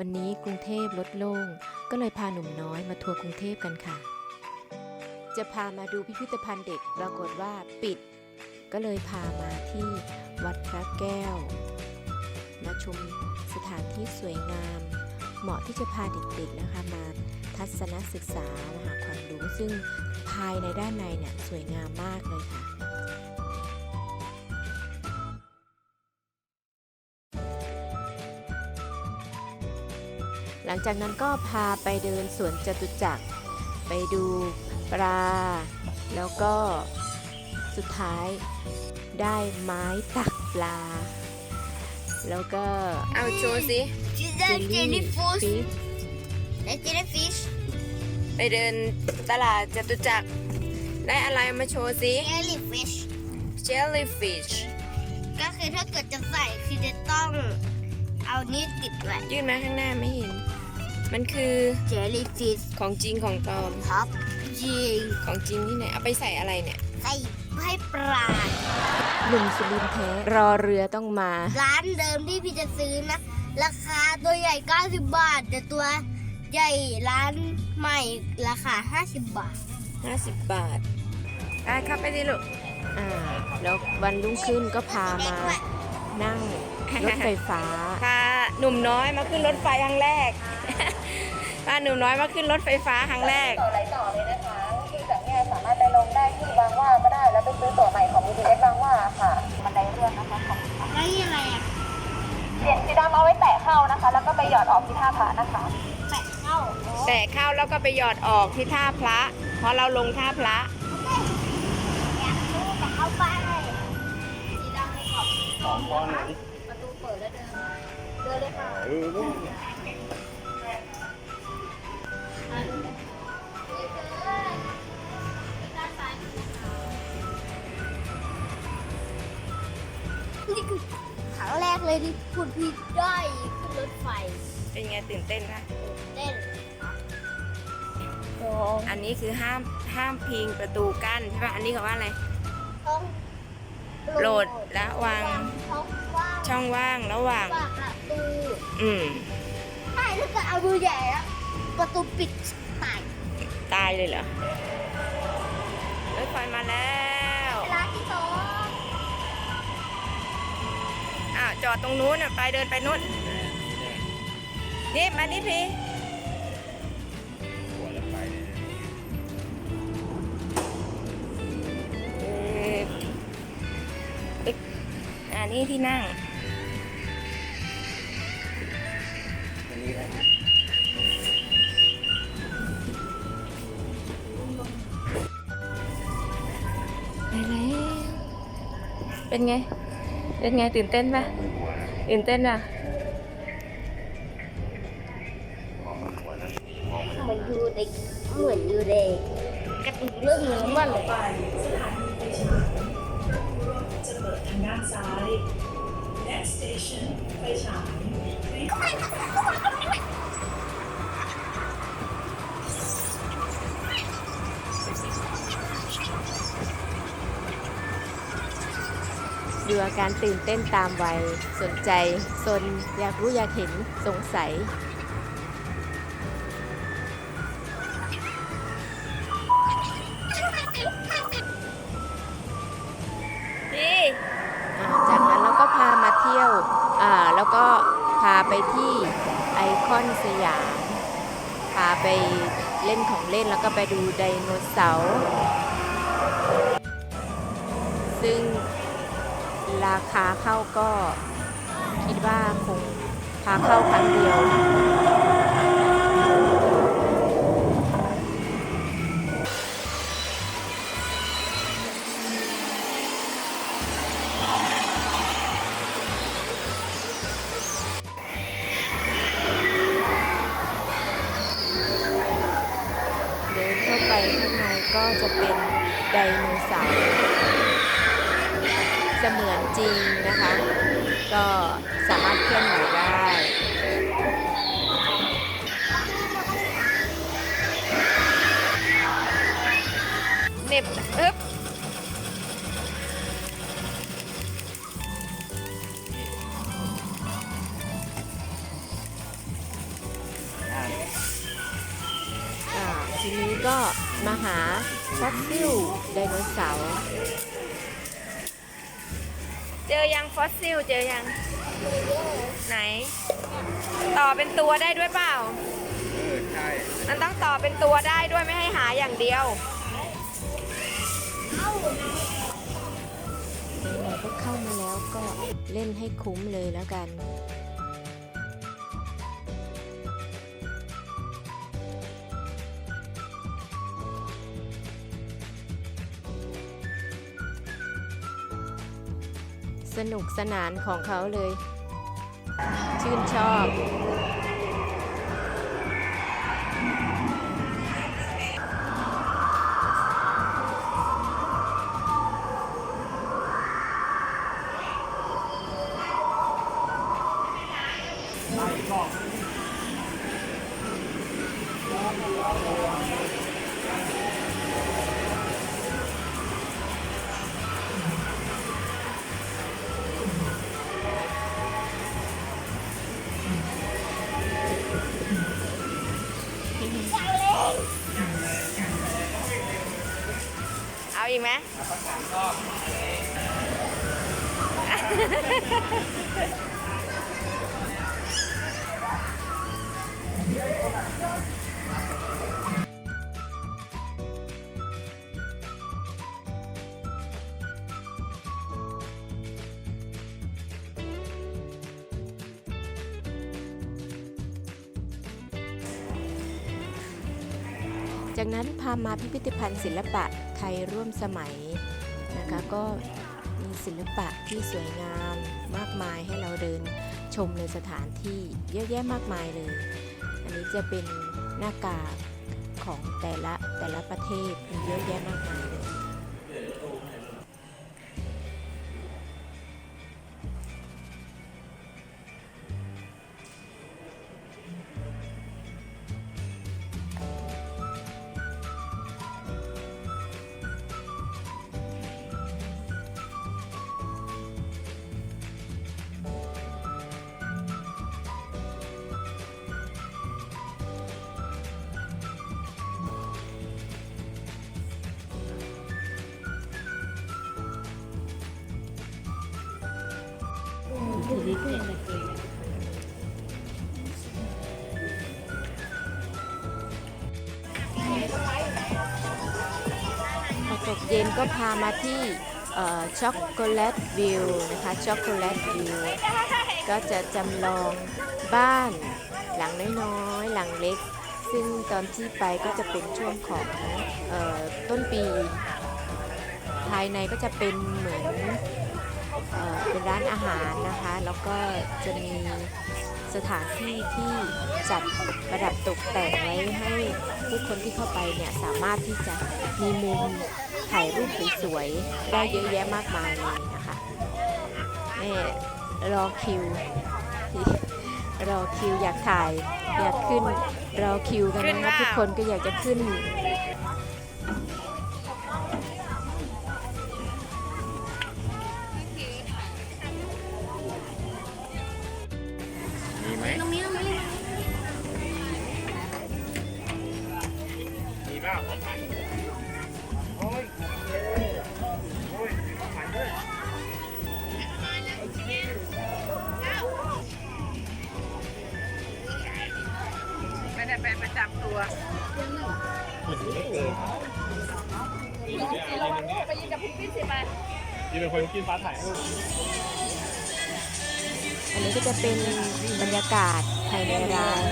วันนี้กรุงเทพลดโล่งก็เลยพาหนุ่มน้อยมาทัวร์กรุงเทพกันค่ะ จะพามาดูพิพิธภัณฑ์เด็กปรากฏว่าปิด ก็เลยพามาที่วัดพระแก้ว มาชมสถานที่สวยงาม เหมาะที่จะพาเด็กๆนะคะมาทัศนศึกษามาหาความรู้ซึ่งภายในด้านในเนี่ยสวยงามมากเลยค่ะ ลังจากนั้นก็พาไปเดินสวนจตุจักร ไปดูปลา แล้วก็สุดท้ายได้ไม้ตักปลา แล้วก็เอาโชว์สิ She's a jellyfish. ฟิช A jellyfish. ไปเดินตลาดจตุจักร ได้อะไรมาโชว์สิ Jellyfish. jellyfish ก็คือถ้าเกิดจะใส่คือจะต้องเอานี้ติดไว้ยื่นมาข้างหน้าไม่เห็น มันคือ jellyfish ของจริงของปลอมท็อปจริงของจริงที่ไหนเอาไปใส่อะไรเนี่ย ใส่ให้ปลาหนุ่มสุรินทร์แท้รอเรือต้องมา ร้านเดิมที่พี่จะซื้อนะ ราคาตัวใหญ่ 90 บาท แต่ตัวใหญ่ร้านใหม่ราคา 50 บาท 50 บาทไปเข้าไปดิลูกอ่าแล้ววันรุ่งขึ้นก็พามา นั่งรถไฟฟ้า พา หนุ่มน้อยมาขึ้นรถไฟครั้งแรกพาหนุ่มน้อยมาขึ้นรถไฟฟ้าครั้งแรก ต่อไหลต่อเลยนะคะคือจากเนี่ยสามารถไปลงได้ที่บางหว่าก็ได้แล้วไปซื้อตั๋วใหม่ของ BTS บางหว่าค่ะบันไดเลื่อนนะคะของแล้วนี่อะไรอะเหรียญสีดำเอาไว้แตะเข้านะคะ แล้วก็ไปหยอดออกที่ท่าพระนะคะแปะเข้าแต่เข้าแล้วก็ไปหยอดออกที่ท่าพระพอเราลงท่าพระ อยากรู้แต่เข้าไปสีดำในขอบส้มนะคะ เดินเลยค่ะนี่คือครั้งแรกเลยที่พูดผิดได้ขึ้นรถไฟเป็นไงตื่นเต้นนะเต้นอันนี้คือห้ามห้ามพิงประตูกั้นใช่ป่ะ อันนี้เขาว่าอะไร ต้องโปรดระวังช่องว่างช่องว่างระหว่างปากประ ตูอืมใช่ถ้าเกิดเอามือใหญ่แล้วประตูปิดตายตายเลยเหรอรถไฟมาแล้วร้านที่สองอ้าวจอดตรงนู้นน่ะไปเดินไปนู้น นี่มานี่พี่เออเอ๊ะอ่านี่ที่นั่ง เป็นไง เป็นไงตื่นเต้นปะตื่นเต้นปะเหมือนอยู่ในเหมือนอยู่ในการะตูนเรื่องนี้มันเลยจะเปิดทางด้านซ้าย Next station ไฟฉาย ดูอาการตื่นเต้นตามวัย สนใจ สน อยากรู้อยากเห็น สงสัยพี่อ่าจากนั้นเราก็พามาเที่ยว อ่า แล้วก็พาไปที่ไอคอนสยาม พาไปเล่นของเล่นแล้วก็ไปดูไดโนเสาร์ ซึ่ง ราคาเข้าก็คิดว่าคงพาเข้าครั้งเดียว เดินเข้าไปข้างในก็จะเป็นไดโนเสาร์ จะเหมือนจริงนะคะ ก็สามารถเคลื่อนไหวได้เน็บอึ๊บทีนี้ก็มาหาฟอสซิลไดโนเสาร์ เจอยังฟอสซิลเจอยัง ไหน ต่อเป็นตัวได้ด้วยเปล่า เออใช่มันต้องต่อเป็นตัวได้ด้วยไม่ให้หาอย่างเดียวไหนๆก็เข้ามาแล้วก็เล่นให้คุ้มเลยแล้วกัน สนุกสนานของเขาเลย ชื่นชอบเอีกไหม จากนั้นพามาพิพิธภัณฑ์ศิลปะไทยร่วมสมัยนะคะก็มีศิลปะที่สวยงามมากมายให้เราเดินชมในสถานที่เยอะแยะมากมายเลย อันนี้จะเป็นหน้ากากของแต่ละแต่ละประเทศมีเยอะแยะมากมาย พอตกเย็นก็พามาที่ช็อกโกแลตวิวนะคะช็อกโกแลตวิวก็จะจำลองบ้านหลังน้อยๆ หลังเล็ก ซึ่งตอนที่ไปก็จะเป็นช่วงของออต้นปี ภายในก็จะเป็นเหมือน เออเป็นร้านอาหารนะคะ แล้วก็จะมีสถานที่ที่จัดประดับตกแต่งไว้ให้ผู้คนที่เข้าไปเนี่ยสามารถที่จะมีมุมถ่ายรูปสวยๆได้เยอะแยะมากมายเลยนะคะนี่รอคิวรอคิวอยากถ่ายอยากขึ้นรอคิวกันขึ้นนะคะเปล่าทุกคนก็อยากจะขึ้น ตัวมันไม่เกินไปยิงกับพี่พี่สิไปนี่เป็นคนกินฟ้าถ่ายรูปอันนี้ก็จะเป็นบรรยากาศภายในร้าน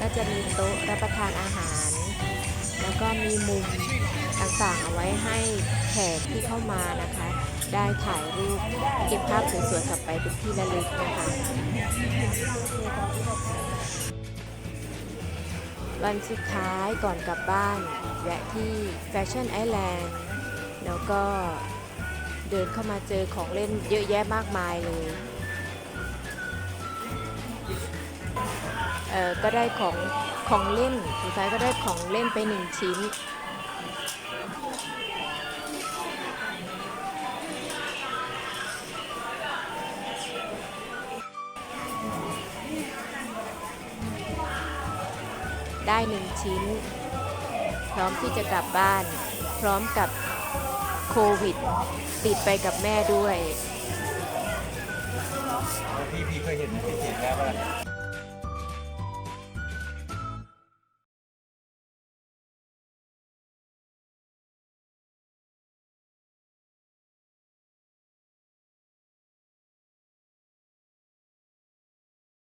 ก็จะมีโต๊ะรับประทานอาหาร แล้วก็มีมุมต่างๆเอาไว้ให้แขกที่เข้ามานะคะ ได้ถ่ายรูปเก็บภาพสวยๆกลับไปเป็นที่ระลึกนะคะวันสุดท้ายก่อนกลับบ้านแวะที่แฟชั่นไอแลนด์แล้วก็เดินเข้ามาเจอของเล่นเยอะแยะมากมายเลยเออก็ได้ของของเล่นสุดท้ายก็ได้ของเล่นไปหนึ่งชิ้น ได้หนึ่งชิ้น พร้อมที่จะกลับบ้าน พร้อมกับโควิด ติดไปกับแม่ด้วย พี่พี่เคยเห็นพี่เห็นแล้วป่ะ